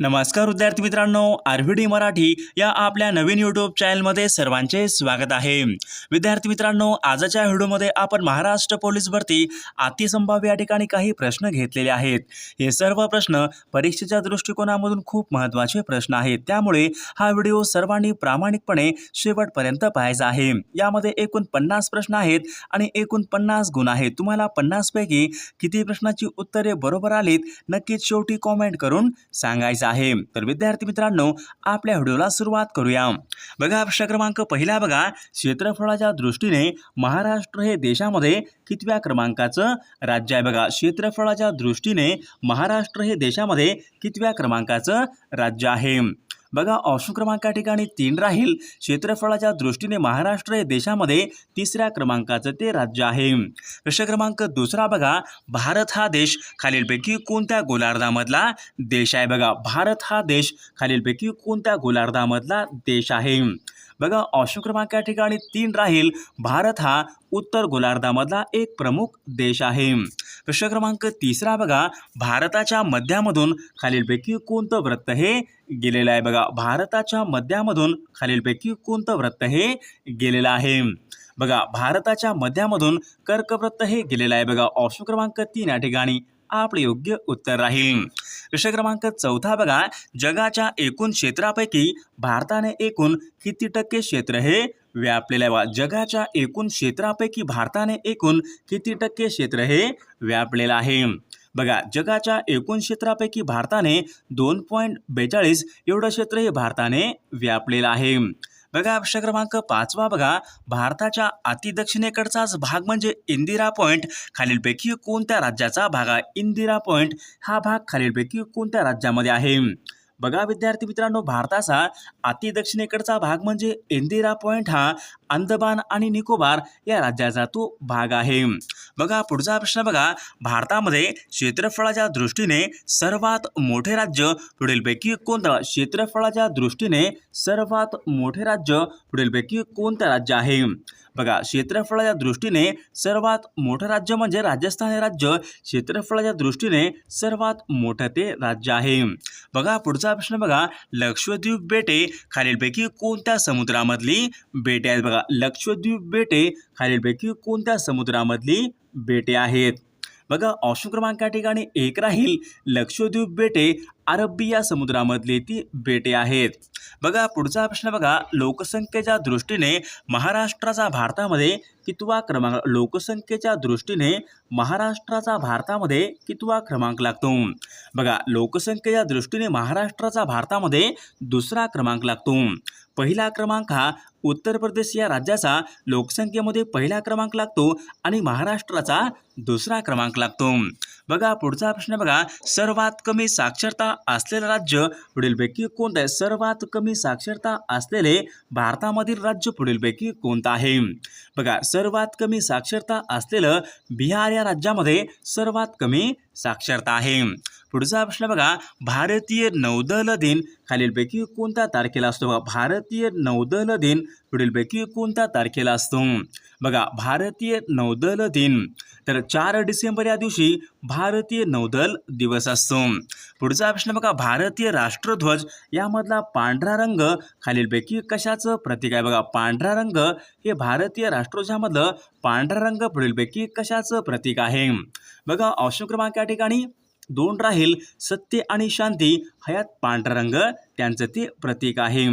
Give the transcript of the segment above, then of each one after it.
नमस्कार विद्यार्थी मित्रांनो आर व्ही डी मराठी या आपल्या नवीन यूट्यूब चॅनलमध्ये सर्वांचे स्वागत आहे. विद्यार्थी मित्रांनो आजच्या व्हिडिओमध्ये आपण महाराष्ट्र पोलीस भरती अतिसंभाव्य या ठिकाणी काही प्रश्न घेतलेले आहेत. हे सर्व प्रश्न परीक्षेच्या दृष्टिकोनामधून खूप महत्त्वाचे प्रश्न आहेत. त्यामुळे हा व्हिडिओ सर्वांनी प्रामाणिकपणे शेवटपर्यंत पाहायचा आहे. यामध्ये एकूण पन्नास प्रश्न आहेत आणि एकूण पन्नास गुण आहेत. तुम्हाला पन्नासपैकी किती प्रश्नाची उत्तरे बरोबर आलीत नक्कीच शेवटी कॉमेंट करून सांगायचं आहे. तर विद्यार्थी मित्रांनो आपल्या व्हिडिओला सुरुवात करूया. बघा प्रश्न क्रमांक पहिला बघा. क्षेत्रफळाच्या दृष्टीने महाराष्ट्र हे देशामध्ये कितव्या क्रमांकाचं राज्य आहे? बघा क्षेत्रफळाच्या दृष्टीने महाराष्ट्र हे देशामध्ये कितव्या क्रमांकाचं राज्य आहे? बघा ऑप्शन क्रमांक या ठिकाणी तीन राहील. क्षेत्रफळाच्या दृष्टीने महाराष्ट्र हे देशामध्ये तिसऱ्या क्रमांकाचं ते राज्य आहे. प्रश्न क्रमांक दुसरा बघा भारत हा देश खालीलपैकी कोणत्या गोलार्धामधला देश आहे? बघा भारत हा देश खालीलपैकी कोणत्या गोलार्धामधला देश आहे? बघा ऑप्शन क्रमांक या ठिकाणी तीन राहील. भारत हा उत्तर गोलार्धामधला एक प्रमुख देश आहे. प्रश्न क्रमांक तिसरा बघा भारताच्या मध्यामधून खालीलपैकी कोणतं वृत्त हे गेलेलं आहे? बघा भारताच्या मध्यामधून खालीलपैकी कोणतं वृत्त हे गेलेलं आहे? बघा भारताच्या मध्यामधून कर्कवृत्त हे गेलेलं आहे. बघा ऑप्शन क्रमांक तीन या ठिकाणी आपले योग्य उत्तर राहील. विषय क्रमांक चौथा बघा. जगाच्या एकूण क्षेत्रापैकी भारताने एकूण किती टक्के क्षेत्र हे व्यापलेलं आहे बघा. जगाच्या एकूण क्षेत्रापैकी भारताने एकूण किती टक्के क्षेत्र हे व्यापलेलं आहे. बघा जगाच्या एकूण क्षेत्रापैकी भारताने दोन पॉईंट बेचाळीस एवढं क्षेत्र हे भारताने व्यापलेलं आहे. बघा प्रश्न क्रमांक पाचवा बघा. भारताच्या अतिदक्षिणेकडचाच भाग म्हणजे इंदिरा पॉईंट खालीलपैकी कोणत्या राज्याचा भाग आहे? इंदिरा पॉईंट हा भाग खालीलपैकी कोणत्या राज्यामध्ये आहे? बघा विद्यार्थी मित्रांनो भारताचा अति दक्षिणेकडचा भाग म्हणजे इंदिरा पॉईंट हा अंदमान आणि निकोबार या राज्याचा तो भाग आहे. बघा पुढचा प्रश्न बघा. भारतामध्ये क्षेत्रफळाच्या दृष्टीने सर्वात मोठे राज्य पुढीलपैकी कोणतं? क्षेत्रफळाच्या दृष्टीने सर्वात मोठे राज्य पुढीलपैकी कोणतं राज्य आहे? बघा क्षेत्रफळाच्या दृष्टीने सर्वात मोठं राज्य म्हणजे राजस्थान हे राज्य. क्षेत्रफळाच्या दृष्टीने सर्वात मोठं ते राज्य आहे. बघा पुढचा प्रश्न बघा. लक्षद्वीप बेटे खालीलपैकी कोणत्या समुद्रामधली बेटे आहेत बघा. लक्षद्वीप बेटे खालीलपैकी कोणत्या समुद्रामधली बेटे आहेत? बघा ऑप्शन क्रमांक या ठिकाणी एक राहील. लक्षद्वीप बेटे अरब्बी या समुद्रामधली ती बेटे आहेत. बघा पुढचा प्रश्न बघा. लोकसंख्येच्या दृष्टीने महाराष्ट्राचा भारतामध्ये कितवा क्रमांक लोकसंख्येच्या दृष्टीने महाराष्ट्राचा भारतामध्ये कितवा क्रमांक लागतो? बघा लोकसंख्येच्या दृष्टीने महाराष्ट्राचा भारतामध्ये दुसरा क्रमांक लागतो. पहिला क्रमांक हा उत्तर प्रदेश या राज्याचा लोकसंख्येमध्ये पहिला क्रमांक लागतो आणि महाराष्ट्राचा दुसरा क्रमांक लागतो. बघा पुढचा प्रश्न बघा. सर्वात कमी साक्षरता असलेलं राज्य पुढीलपैकी कोणतं आहे? सर्वात कमी साक्षरता असलेले भारतामधील राज्य पुढीलपैकी कोणतं आहे? बघा सर्वात कमी साक्षरता असलेलं बिहार या राज्यामध्ये सर्वात कमी साक्षरता आहे. पुढचा प्रश्न बघा भारतीय नौदल दिन खालीलपैकी कोणत्या तारखेला असतो? बघा भारतीय नौदल दिन पुढीलपैकी कोणत्या तारखेला असतो? बघा भारतीय नौदल दिन. तर चार डिसेंबर या दिवशी भारतीय नौदल दिवस असतो. पुढचा प्रश्न बघा भारतीय राष्ट्रध्वज यामधला पांढरा रंग खालीलपैकी कशाचं प्रतीक आहे? बघा पांढरा रंग हे भारतीय राष्ट्रध्वजामधलं पांढरा रंग पुढीलपैकी कशाचं प्रतीक आहे? बघा ऑप्शन क्रमांक या ठिकाणी दोन राहील सत्य आणि शांती हयात पांढरा रंग त्यांचं ते प्रतीक आहे.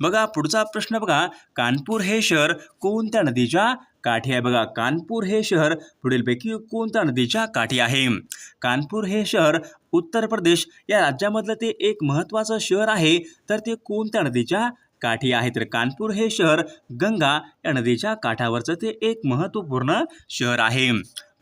बघा पुढचा प्रश्न बघा कानपूर हे शहर कोणत्या नदीच्या काठी आहे? बघा कानपूर हे शहर पुढीलपैकी कोणत्या नदीच्या काठी आहे? कानपूर हे शहर उत्तर प्रदेश या राज्यामधलं ते एक महत्त्वाचं शहर आहे तर ते कोणत्या नदीच्या काठी आहे? तर कानपूर हे शहर गंगा या नदीच्या काठावरचं ते एक महत्त्वपूर्ण शहर आहे.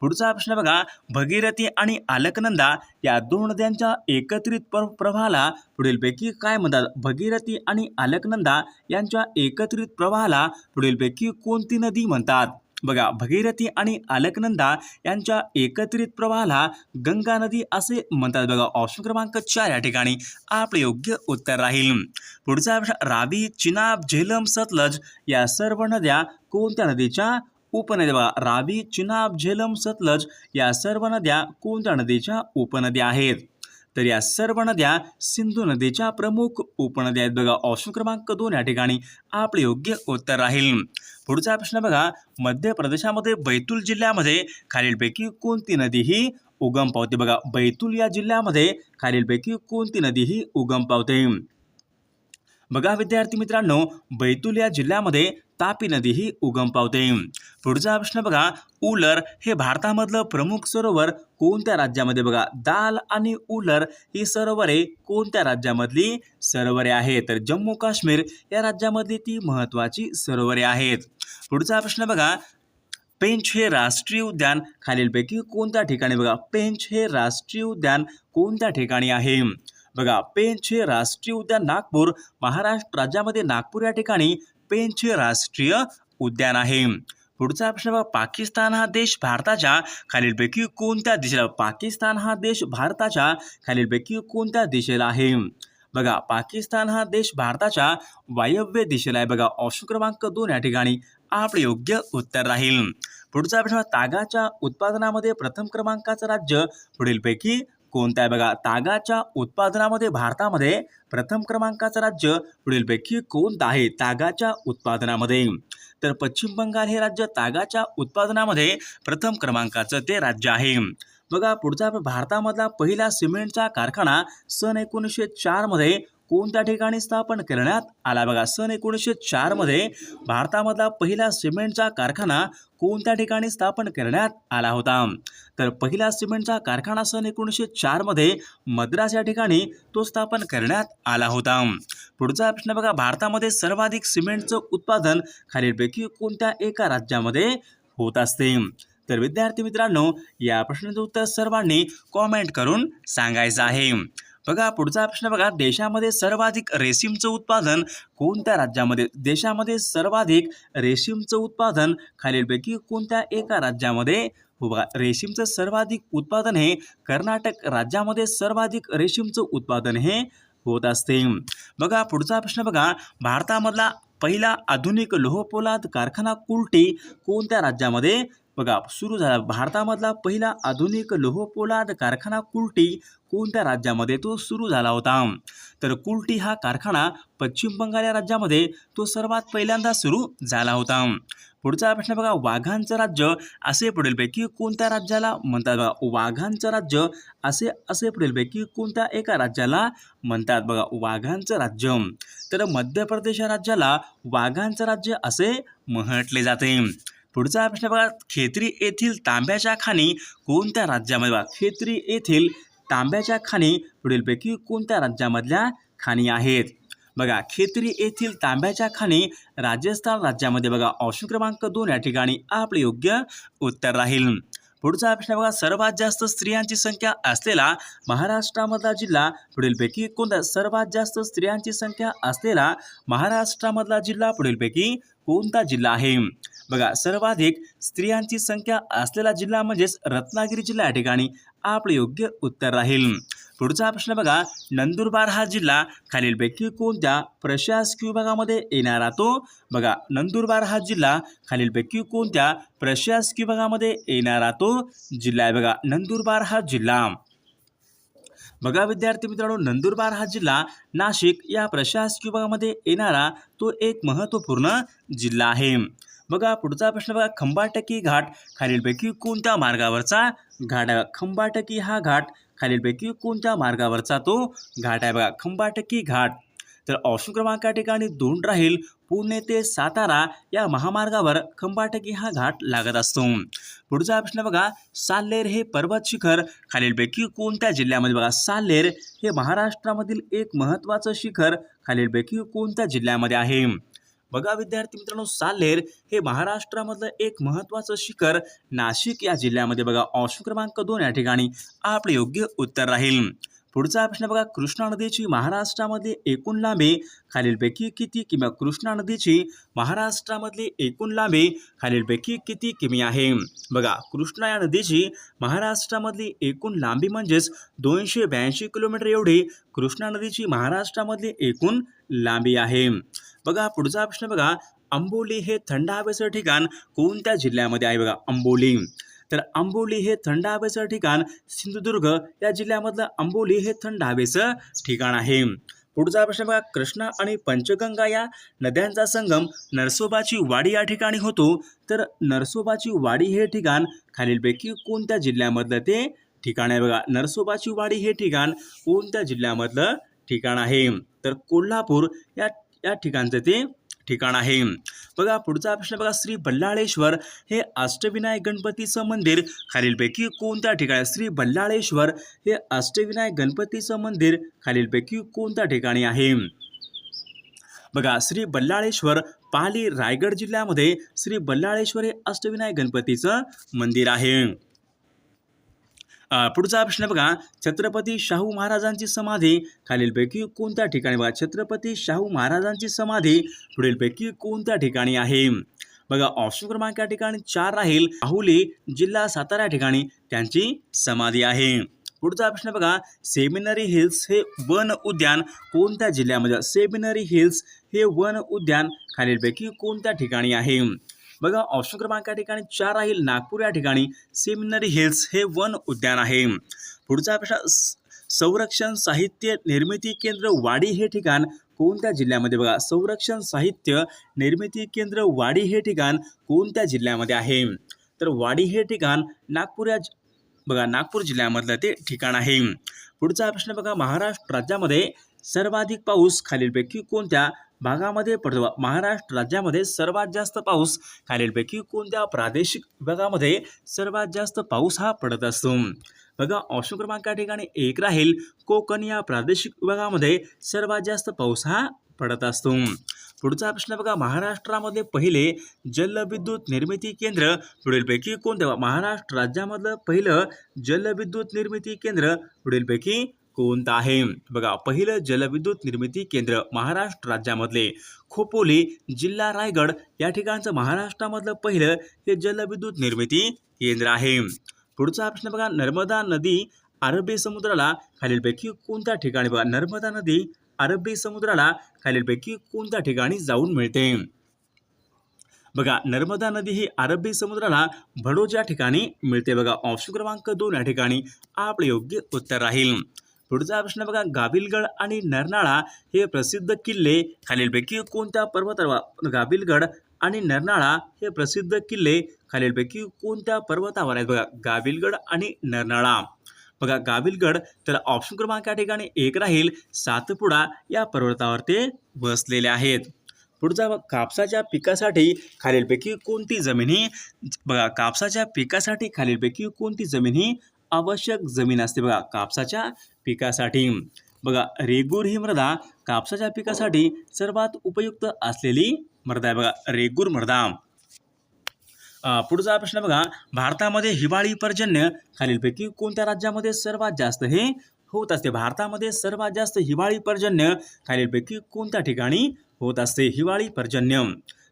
पुढचा प्रश्न बघा. भगीरथी आणि आलकनंदा या दोन नद्यांच्या एकत्रित प्र प्रवाहाला पुढीलपैकी काय म्हणतात? भगीरथी आणि आलकनंदा यांच्या एकत्रित प्रवाहाला पुढीलपैकी कोणती नदी म्हणतात? बघा भगीरथी आणि आलकनंदा यांच्या एकत्रित प्रवाहाला गंगा नदी असे म्हणतात बघा. ऑप्शन क्रमांक चार या ठिकाणी आपले योग्य उत्तर राहील. पुढचा प्रश्न रावी चिनाब झेलम सतलज या सर्व नद्या कोणत्या नदीच्या उपनद्या बघा रावी चिनाब झेलम सतलज या सर्व नद्या कोणत्या नदीच्या उपनद्या आहेत. तर या सर्व नद्या सिंधू नदीच्या प्रमुख उपनद्या आहेत बघा. ऑप्शन क्रमांक दोन या ठिकाणी आपले योग्य उत्तर राहील. पुढचा प्रश्न बघा. मध्य प्रदेशामध्ये बैतूल जिल्ह्यामध्ये खालीलपैकी कोणती नदी ही उगम पावते? बघा बैतूल या जिल्ह्यामध्ये खालीलपैकी कोणती नदी ही उगम पावते? बघा विद्यार्थी मित्रांनो बैतूल या जिल्ह्यामध्ये तापी नदी ही उगम पावते. पुढचा प्रश्न बघा उलर हे भारतामधलं प्रमुख सरोवर कोणत्या राज्यामध्ये बघा? दाल आणि उलर ही सरोवरे कोणत्या राज्यामधली सरोवरे आहेत? तर जम्मू काश्मीर या राज्यामधली ती महत्त्वाची सरोवरे आहेत. पुढचा प्रश्न बघा पेंच हे राष्ट्रीय उद्यान खालीलपैकी कोणत्या ठिकाणी बघा? पेंच हे राष्ट्रीय उद्यान कोणत्या ठिकाणी आहे? बघा पेंच हे राष्ट्रीय उद्यान नागपूर महाराष्ट्र राज्यामध्ये नागपूर या ठिकाणी पेनचे राष्ट्रीय उद्यान आहे. पुढचा प्रश्न पाकिस्तान हा देश भारताच्या खालीलपैकी कोणत्या दिशेला पाकिस्तान हा देश भारताच्या खालीलपैकी कोणत्या दिशेला आहे? बघा पाकिस्तान हा देश भारताच्या वायव्य दिशेला आहे. बघा ऑप्शन क्रमांक दोन या ठिकाणी आपले योग्य उत्तर राहील. पुढचा प्रश्न तागाच्या उत्पादनामध्ये प्रथम क्रमांकाचं राज्य पुढीलपैकी कोणता आहे बघा? तागाच्या उत्पादनामध्ये भारतामध्ये प्रथम क्रमांकाचं राज्य पुढीलपैकी कोणतं आहे? तागाच्या उत्पादनामध्ये. तर पश्चिम बंगाल हे राज्य तागाच्या उत्पादनामध्ये प्रथम क्रमांकाचं ते राज्य आहे. बघा पुढचा भारतामधला पहिला सिमेंटचा कारखाना सन एकोणीसशे चारमध्ये कोणत्या ठिकाणी स्थापन करण्यात आला? बघा सन एकोणीसशे चारमध्ये भारतामधला पहिला सिमेंटचा कारखाना कोणत्या ठिकाणी स्थापन करण्यात आला होता? तर पहिला सिमेंटचा कारखाना सन एकोणीसशे चारमध्ये मद्रास या ठिकाणी तो स्थापन करण्यात आला होता. पुढचा प्रश्न बघा भारतामध्ये सर्वाधिक सिमेंटचं उत्पादन खालीलपैकी कोणत्या एका राज्यामध्ये होत असते? तर विद्यार्थी मित्रांनो या प्रश्नाचं उत्तर सर्वांनी कॉमेंट करून सांगायचं आहे. बघा पुढचा प्रश्न बघा. देशामध्ये सर्वाधिक रेशीमचं उत्पादन कोणत्या राज्यामध्ये? देशामध्ये सर्वाधिक रेशीमचं उत्पादन खालीलपैकी कोणत्या एका राज्यामध्ये? हो बघा रेशीमचं सर्वाधिक उत्पादन हे कर्नाटक राज्यामध्ये सर्वाधिक रेशीमचं उत्पादन हे होत असते. बघा पुढचा प्रश्न बघा. भारतामधला पहिला आधुनिक लोहपोलाद कारखाना कुलटी कोणत्या राज्यामध्ये बघा सुरू झाला भारतामधला पहिला आधुनिक लोहपोलाद कारखाना कुलटी कोणत्या राज्यामध्ये तो सुरू झाला होता? तर कुलटी हा कारखाना पश्चिम बंगाल या राज्यामध्ये तो सर्वात पहिल्यांदा सुरू झाला होता. पुढचा प्रश्न बघा वाघांचं राज्य असे पुढीलपैकी कोणत्या राज्याला म्हणतात बघा? वाघांचं राज्य असे असे पुढीलपैकी कोणत्या एका राज्याला म्हणतात बघा? वाघांचं राज्य. तर मध्य प्रदेश या राज्याला वाघांचं राज्य असे म्हटले जाते. पुढचा प्रश्न बघा खेत्री येथील तांब्याच्या खाणी कोणत्या राज्यामध्ये बघा खेत्री येथील तांब्याच्या खाणी पुढीलपैकी कोणत्या राज्यामधल्या खाणी आहेत? बघा खेत्री येथील तांब्याच्या खाणी राजस्थान राज्यामध्ये बघा ऑप्शन क्रमांक दोन या ठिकाणी आपले योग्य उत्तर राहील. पुढचा प्रश्न बघा सर्वात जास्त स्त्रियांची संख्या असलेला महाराष्ट्रामधला जिल्हा पुढीलपैकी कोणता? सर्वात जास्त स्त्रियांची संख्या असलेला महाराष्ट्रामधला जिल्हा पुढीलपैकी कोणता जिल्हा आहे? बघा सर्वाधिक स्त्रियांची संख्या असलेला जिल्हा म्हणजेच रत्नागिरी जिल्हा या ठिकाणी आपले योग्य उत्तर राहील. पुढचा प्रश्न बघा नंदुरबार हा जिल्हा खालीलपैकी कोणत्या प्रशासकीय विभागामध्ये येणारा तो? बघा नंदुरबार हा जिल्हा खालीलपैकी कोणत्या प्रशासकीय विभागामध्ये येणारा तो? जिल्हा आहे बघा नंदुरबार हा जिल्हा. बघा विद्यार्थी मित्रांनो नंदुरबार हा जिल्हा नाशिक या प्रशासकीय विभागामध्ये येणारा तो एक महत्त्वपूर्ण जिल्हा आहे. बघा पुढचा प्रश्न बघा खंबाटकी घाट खालीलपैकी कोणत्या मार्गावरचा घाट आहे? खंबाटकी हा घाट खालीलपैकी कोणत्या मार्गावरचा तो घाट आहे? बघा खंबाटकी घाट. तर ऑप्शन क्रमांक या ठिकाणी दोन राहील. पुणे ते सातारा या महामार्गावर खंबाटकी हा घाट लागत असतो. पुढचा प्रश्न बघा साल्लेर हे पर्वत शिखर खालीलपैकी कोणत्या जिल्ह्यामध्ये? बघा साल्लेर हे महाराष्ट्रामधील एक महत्त्वाचं शिखर खालीलपैकी कोणत्या जिल्ह्यामध्ये आहे? बघा विद्यार्थी मित्रांनो सालेर हे महाराष्ट्रामधलं एक महत्त्वाचं शिखर. नाशिक या जिल्ह्यामध्ये बघा ऑप्शन क्रमांक दोन या ठिकाणी आपले योग्य उत्तर राहील. पुढचा प्रश्न बघा कृष्णा नदीची महाराष्ट्रामध्ये एकूण लांबी खालीलपैकी किती किंवा कृष्णा नदीची महाराष्ट्रामधली एकूण लांबी खालीलपैकी किती किमी आहे? बघा कृष्णा या नदीची महाराष्ट्रामधली एकूण लांबी म्हणजेच दोनशे ब्याऐंशी किलोमीटर एवढी कृष्णा नदीची महाराष्ट्रामधली एकूण लांबी आहे. बघा पुढचा प्रश्न बघा. अंबोली हे थंड हवेचं ठिकाण कोणत्या जिल्ह्यामध्ये आहे बघा? अंबोली तर आंबोली हे थंड हवेचं ठिकाण सिंधुदुर्ग या जिल्ह्यामधलं आंबोली हे थंड हवेचं ठिकाण आहे. पुढचा प्रश्न बघा कृष्णा आणि पंचगंगा या नद्यांचा संगम नरसोबाची वाडी या ठिकाणी होतो. तर नरसोबाची वाडी हे ठिकाण खालीलपैकी कोणत्या जिल्ह्यामधलं ते ठिकाण आहे बघा? नरसोबाची वाडी हे ठिकाण कोणत्या जिल्ह्यामधलं ठिकाण आहे? तर कोल्हापूर या त्या ठिकाणचं ते ठिकाण आहे. बघा पुढचा प्रश्न बघा श्री बल्लाळेश्वर हे अष्टविनायक गणपतीचं मंदिर. खालीलपैकी कोणत्या ठिकाणी? श्री बल्लाळेश्वर हे अष्टविनायक गणपतीचं मंदिर खालीलपैकी कोणत्या ठिकाणी आहे? बघा श्री बल्लाळेश्वर पाली रायगड जिल्ह्यामध्ये श्री बल्लाळेश्वर हे अष्टविनायक गणपतीचं मंदिर आहे. पुढचा प्रश्न बघा. छत्रपती शाहू महाराजांची समाधी खालीलपैकी कोणत्या ठिकाणी बघा? छत्रपती शाहू महाराजांची समाधी पुढीलपैकी कोणत्या ठिकाणी आहे? बघा ऑप्शन क्रमांक या ठिकाणी चार राहील. आहुली जिल्हा सातारा ठिकाणी त्यांची समाधी आहे. पुढचा प्रश्न बघा. सेमिनरी हिल्स हे वन उद्यान कोणत्या जिल्ह्यामध्ये? सेमिनरी हिल्स हे वन उद्यान खालीलपैकी कोणत्या ठिकाणी आहे? बघा ऑप्शन क्रमांक या ठिकाणी चार राहील. नागपूर या ठिकाणी सेमिनरी हिल्स हे वन उद्यान आहे. पुढचा प्रश्न संरक्षण साहित्य निर्मिती केंद्र वाडी हे ठिकाण कोणत्या जिल्ह्यामध्ये? बघा संरक्षण साहित्य निर्मिती केंद्र वाडी हे ठिकाण कोणत्या जिल्ह्यामध्ये आहे? तर वाडी हे ठिकाण नागपूर या बघा नागपूर जिल्ह्यामधलं ते ठिकाण आहे. पुढचा प्रश्न बघा महाराष्ट्र राज्यामध्ये सर्वाधिक पाऊस खालीलपैकी कोणत्या भागामध्ये पडतो. महाराष्ट्र राज्यामध्ये सर्वात जास्त पाऊस खालीलपैकी कोणत्या प्रादेशिक विभागामध्ये सर्वात जास्त पाऊस हा पडत असतो? बघा ऑप्शन क्रमांक या ठिकाणी एक राहील. कोकण या प्रादेशिक विभागामध्ये सर्वात जास्त पाऊस हा पडत असतो. पुढचा प्रश्न बघा महाराष्ट्रामध्ये पहिले जलविद्युत निर्मिती केंद्र पुढीलपैकी कोणत्या महाराष्ट्र राज्यामधलं पहिलं जलविद्युत निर्मिती केंद्र पुढीलपैकी कोणतं आहे? बघा पहिलं जलविद्युत निर्मिती केंद्र महाराष्ट्र राज्यामधले खोपोली जिल्हा रायगड या ठिकाणचं महाराष्ट्रामधलं पहिलं हे जलविद्युत निर्मिती केंद्र आहे. पुढचा प्रश्न बघा नर्मदा नदी अरबी समुद्राला खालीलपैकी कोणत्या ठिकाणी बघा नर्मदा नदी अरबी समुद्राला खालीलपैकी कोणत्या ठिकाणी जाऊन मिळते? बघा नर्मदा नदी ही अरबी समुद्राला भडोज या ठिकाणी मिळते बघा. ऑप्शन क्रमांक दोन या ठिकाणी आपले योग्य उत्तर राहील. पुढचा प्रश्न बघा गाविलगड आणि नरनाळा हे प्रसिद्ध किल्ले खालीलपैकी कोणत्या पर्वतावर गाविलगड आणि नरनाळा हे प्रसिद्ध किल्ले खालीलपैकी कोणत्या पर्वतावर आहेत? बघा गाविलगड आणि नरनाळा. बघा गाविलगड तर ऑप्शन क्रमांक या ठिकाणी एक राहील. सातपुडा या पर्वतावर ते बसलेले आहेत. पुढचा कापसाच्या पिकासाठी खालीलपैकी कोणती जमीन ही बघा कापसाच्या पिकासाठी खालीलपैकी कोणती जमीन ही आवश्यक जमीन असते? बघा कापसाच्या पिकासाठी. बघा रेगूर ही मृदा कापसाच्या पिकासाठी सर्वात उपयुक्त असलेली मृदा आहे. बघा रेगूर मृदा. पुढचा प्रश्न बघा भारतामध्ये हिवाळी पर्जन्य खालीलपैकी कोणत्या राज्यामध्ये सर्वात जास्त हे होत असते? भारतामध्ये सर्वात जास्त हिवाळी पर्जन्य खालीलपैकी कोणत्या ठिकाणी होत असते? हिवाळी पर्जन्य.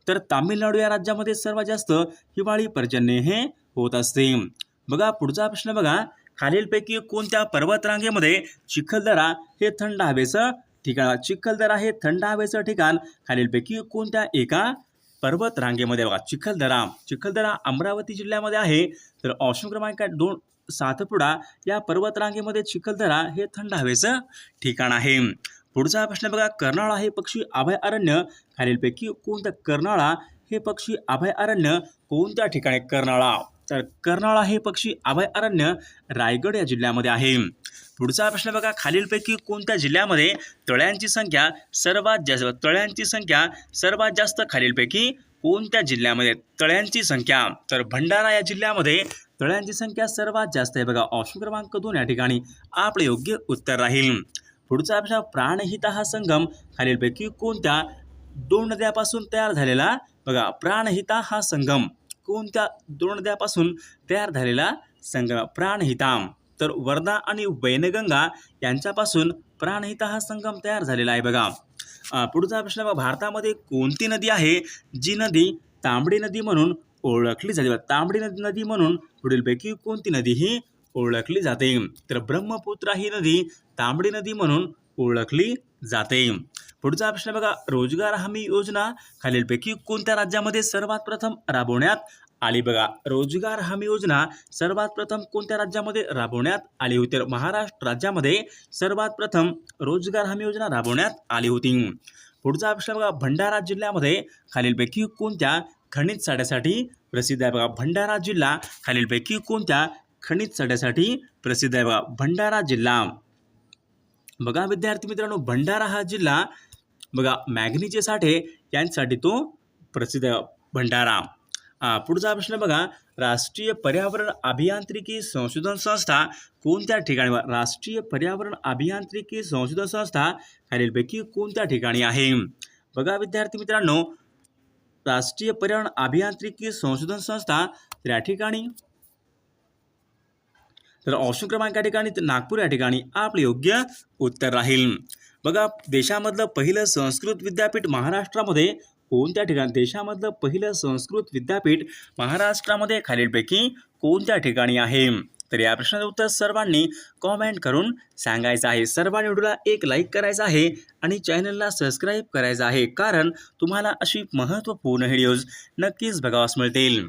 तर तामिळनाडू या राज्यामध्ये सर्वात जास्त हिवाळी पर्जन्य हे होत असते. बघा पुढचा प्रश्न बघा खालीलपैकी कोणत्या पर्वतरांगेमध्ये चिखलदरा हे थंड हवेचं ठिकाण चिखलदरा हे थंड हवेचं ठिकाण खालीलपैकी कोणत्या एका पर्वत रांगेमध्ये बघा चिखलदरा चिखलदरा अमरावती जिल्ह्यामध्ये आहे. तर ऑप्शन क्रमांक आहे दोन सातपुडा या पर्वतरांगेमध्ये चिखलदरा हे थंड हवेचं ठिकाण आहे. पुढचा प्रश्न बघा कर्नाळा हे पक्षी अभयारण्य खालीलपैकी कोणतं कर्नाळा हे पक्षी अभयारण्य कोणत्या ठिकाणी कर्नाळा? तर कर्नाळा हे पक्षी अभयारण्य रायगड या जिल्ह्यामध्ये आहे. पुढचा प्रश्न बघा खालीलपैकी कोणत्या जिल्ह्यामध्ये तळ्यांची संख्या सर्वात जास्त तळ्यांची संख्या सर्वात जास्त खालीलपैकी कोणत्या जिल्ह्यामध्ये? तळ्यांची संख्या. तर भंडारा या जिल्ह्यामध्ये तळ्यांची संख्या सर्वात जास्त आहे बघा ऑप्शन क्रमांक दोन या ठिकाणी आपले योग्य उत्तर राहील. पुढचा प्रश्न प्राणहिता हा संगम खालीलपैकी कोणत्या दोन नद्यापासून तयार झालेला? बघा प्राणहिता हा संगम. कोणत्या द्रोणद्यापासून तयार झालेला संगम? प्राणहिताम. तर वर्धा आणि वैनगंगा यांच्यापासून प्राणहिता हा संगम तयार झालेला आहे बघा. पुढचा प्रश्न बघा. भारतामध्ये कोणती नदी आहे? जी नदी तांबडी नदी म्हणून ओळखली जाते. तांबडी नदी नदी म्हणून पुढीलपैकी कोणती नदी ही ओळखली जाते? तर ब्रह्मपुत्रा ही नदी तांबडी नदी म्हणून ओळखली जाते. पुढचा प्रश्न बघा. रोजगार हमी योजना खालीलपैकी कोणत्या राज्यामध्ये सर्वात प्रथम राबवण्यात आली बघा. रोजगार हमी योजना सर्वात प्रथम कोणत्या राज्यामध्ये राबवण्यात आली होती? तर महाराष्ट्र राज्यामध्ये सर्वात प्रथम रोजगार हमी योजना राबवण्यात आली होती. पुढचा प्रश्न बघा. भंडारा जिल्ह्यामध्ये खालीलपैकी कोणत्या खनिज साड्यासाठी प्रसिद्ध आहे बघा. भंडारा जिल्हा खालीलपैकी कोणत्या खनिज साड्यासाठी प्रसिद्ध आहे बघा. भंडारा जिल्हा. बघा विद्यार्थी मित्रांनो भंडारा हा जिल्हा बघा मॅग्नीचे साठे यांसाठी तो प्रसिद्ध भंडारा पुढचा प्रश्न बघा राष्ट्रीय पर्यावरण अभियांत्रिकी संशोधन संस्था कोणत्या ठिकाणी राष्ट्रीय पर्यावरण अभियांत्रिकी संशोधन संस्था खालीलपैकी कोणत्या ठिकाणी आहे? बघा विद्यार्थी मित्रांनो राष्ट्रीय पर्यावरण अभियांत्रिकी संशोधन संस्था तर या ठिकाणी. तर ऑप्शन क्रमांक या ठिकाणी तर नागपूर या ठिकाणी आपले योग्य उत्तर राहील. बघा देशामधलं पहिलं संस्कृत विद्यापीठ महाराष्ट्रामध्ये कोणत्या ठिकाणी? देशामधलं पहिलं संस्कृत विद्यापीठ महाराष्ट्रामध्ये खालीलपैकी कोणत्या ठिकाणी आहे? तर या प्रश्नाचं उत्तर सर्वांनी कॉमेंट करून सांगायचं आहे. सर्वांनी व्हिडिओला एक लाईक करायचं आहे आणि चॅनलला सबस्क्राईब करायचं आहे. कारण तुम्हाला अशी महत्त्वपूर्ण व्हिडिओज नक्कीच बघावास मिळतील.